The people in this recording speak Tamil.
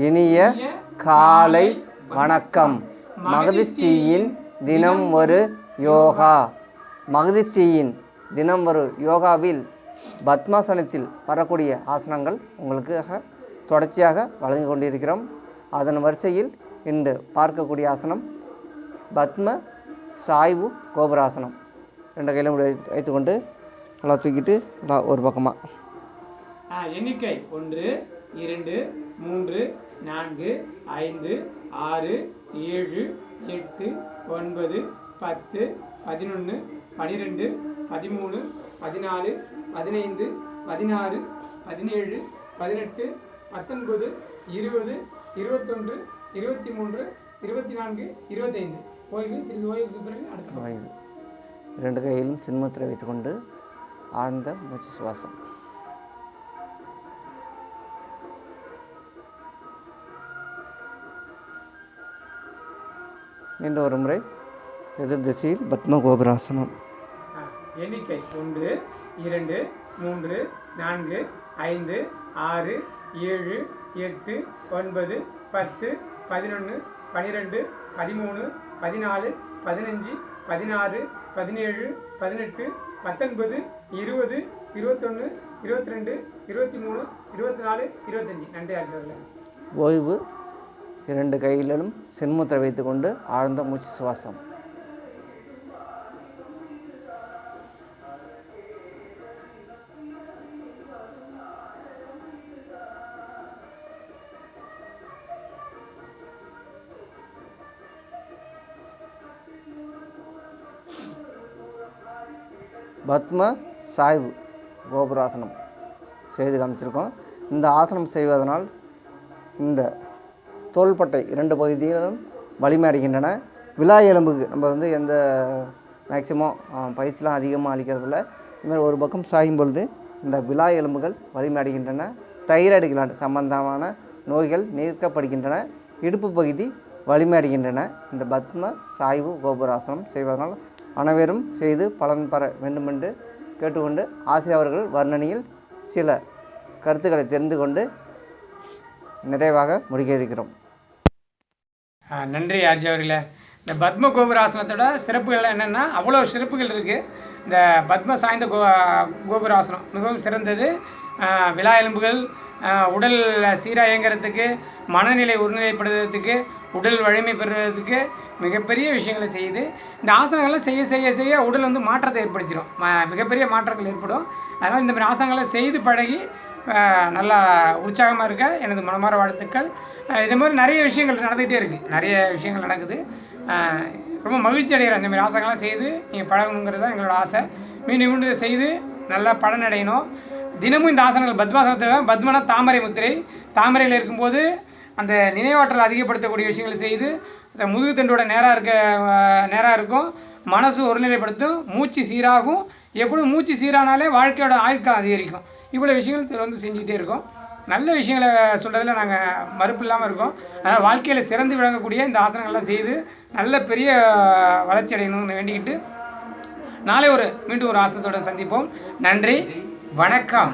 இனிய காலை வணக்கம். மகதிஷ்டியின் தினம் ஒரு யோகா. மகதிஷ்டியின் தினம் ஒரு யோகாவில் பத்மாசனத்தில் வரக்கூடிய ஆசனங்கள் உங்களுக்காக தொடர்ச்சியாக வழங்கி கொண்டிருக்கிறோம். அதன் வரிசையில் இன்று பார்க்கக்கூடிய ஆசனம் பத்ம சாய்வு கோபுராசனம். ரெண்டு கையிலும் வைத்துக்கொண்டு நல்லா தூக்கிட்டு நல்லா ஒரு பக்கமாக எண்ணிக்கை ஒன்று இரண்டு மூன்று நான்கு ஐந்து ஆறு ஏழு எட்டு ஒன்பது பத்து பதினொன்று பனிரெண்டு பதிமூணு பதினாலு பதினைந்து பதினாறு பதினேழு பதினெட்டு பத்தொன்பது இருபது இருபத்தொன்று இருபத்தி மூன்று இருபத்தி நான்கு இருபத்தைந்து. ஓய்வு சிறிது ஓய்வுக்கு பிறகு அடுத்த இரண்டு கையிலும் சின்மத்தில் வைத்துக்கொண்டு ஆழ்ந்த மூச்சு சுவாசம். மீண்டும் ஒரு முறை எதிர் திசையில் பத்ம கோபுராசனம் எண்ணிக்கை ஒன்று இரண்டு மூன்று நான்கு ஐந்து ஆறு ஏழு எட்டு ஒன்பது பத்து பதினொன்று பனிரெண்டு பதிமூணு பதினாலு பதினஞ்சு பதினாறு பதினேழு பதினெட்டு பத்தொன்பது இருபது இருபத்தொன்று இருபத்தி ரெண்டு இருபத்தி மூணு இருபத்தி நாலு இருபத்தஞ்சி. நன்றி ஆட்சியர்களே ஓய்வு இரண்டு கைகளிலும் சென்முத்திரை வைத்துக்கொண்டு ஆழ்ந்த மூச்சு சுவாசம். பத்ம சாய்வு கோபுராசனம் செய்து காமிச்சிருக்கோம். இந்த ஆசனம் செய்வதனால் இந்த தோள்பட்டை இரண்டு பகுதியிலும் வலிமை அடைகின்றன. விழா எலும்புக்கு நம்ம வந்து எந்த மேக்சிமம் பயிற்சிலாம் அதிகமாக அளிக்கிறதில்ல. இதுமாதிரி ஒரு பக்கம் சாயும் பொழுது இந்த விழா எலும்புகள் வலிமை அடைகின்றன. தைராய்டு கிளாண்ட் சம்பந்தமான நோய்கள் நீக்கப்படுகின்றன. இடுப்பு பகுதி வலிமை அடைகின்றன. இந்த பத்ம சாய்வு கோபுராசனம் செய்வதனால் அனைவரும் செய்து பலன் பெற வேண்டுமென்று கேட்டுக்கொண்டு ஆசிரியர் அவர்கள் வர்ணனையில் சில கருத்துக்களை தெரிந்து கொண்டு நிறைவாக முடிக்க இருக்கிறோம். நன்றி ஆர்ஜி அவர்களே. இந்த பத்ம கோபுராசனத்தோட சிறப்புகள் என்னென்னா அவ்வளோ சிறப்புகள் இருக்குது இந்த பத்ம சாய்ந்த கோ கோபுராசனம் மிகவும் சிறந்தது. விழா விலா எலும்புகள் உடல் சீராக இயங்குறதுக்கு மனநிலை ஒருநிலைப்படுத்துறதுக்கு உடல் வலிமை பெறுவதற்கு மிகப்பெரிய விஷயங்களை செய்யுது. இந்த ஆசனங்களை செய்ய செய்ய செய்ய உடல் வந்து மாற்றத்தை ஏற்படுத்திடும். மிகப்பெரிய மாற்றங்கள் ஏற்படும். அதனால் இந்த மாதிரி ஆசனங்களை செய்து பழகி நல்லா உற்சாகமாக இருக்க எனது மனமார வாழ்த்துக்கள். இதே இது மாதிரி நிறைய விஷயங்கள் நடந்துகிட்டே இருக்குது நிறைய விஷயங்கள் நடக்குது. ரொம்ப மகிழ்ச்சி அடைகிறோம் அந்தமாரி ஆசைகள்லாம் செய்து நீங்கள் பழகணுங்கிறது தான் எங்களோட ஆசை. மீண்டும் மீண்டும் செய்து நல்லா பலன் அடையணும். தினமும் இந்த ஆசனங்கள் பத்மாசனத்தில் பத்மனா தாமரை முத்திரை. தாமரையில் இருக்கும்போது அந்த நினைவாற்றல் அதிகப்படுத்தக்கூடிய விஷயங்களை செய்து அந்த முதுகு தண்டோட நேராக இருக்க நேராக இருக்கும். மனசு ஒருநிலைப்படுத்தும். மூச்சு சீராகும். எப்பொழுதும் மூச்சு சீரானாலே வாழ்க்கையோட ஆயுட்காலம் அதிகரிக்கும். இவ்வளோ விஷயங்கள் தொடர்ந்து செஞ்சுக்கிட்டே இருக்கோம். நல்ல விஷயங்களை சொல்கிறதுல நாங்கள் மறுப்பு இல்லாமல் இருக்கோம். அதனால் வாழ்க்கையில் சிறந்து விளங்கக்கூடிய இந்த ஆசனங்கள்லாம் செய்து நல்ல பெரிய வளர்ச்சி அடையணும்னு வேண்டிக்கிட்டு நாளை ஒரு மீண்டும் ஒரு ஆசனத்துடன் சந்திப்போம். நன்றி. வணக்கம்.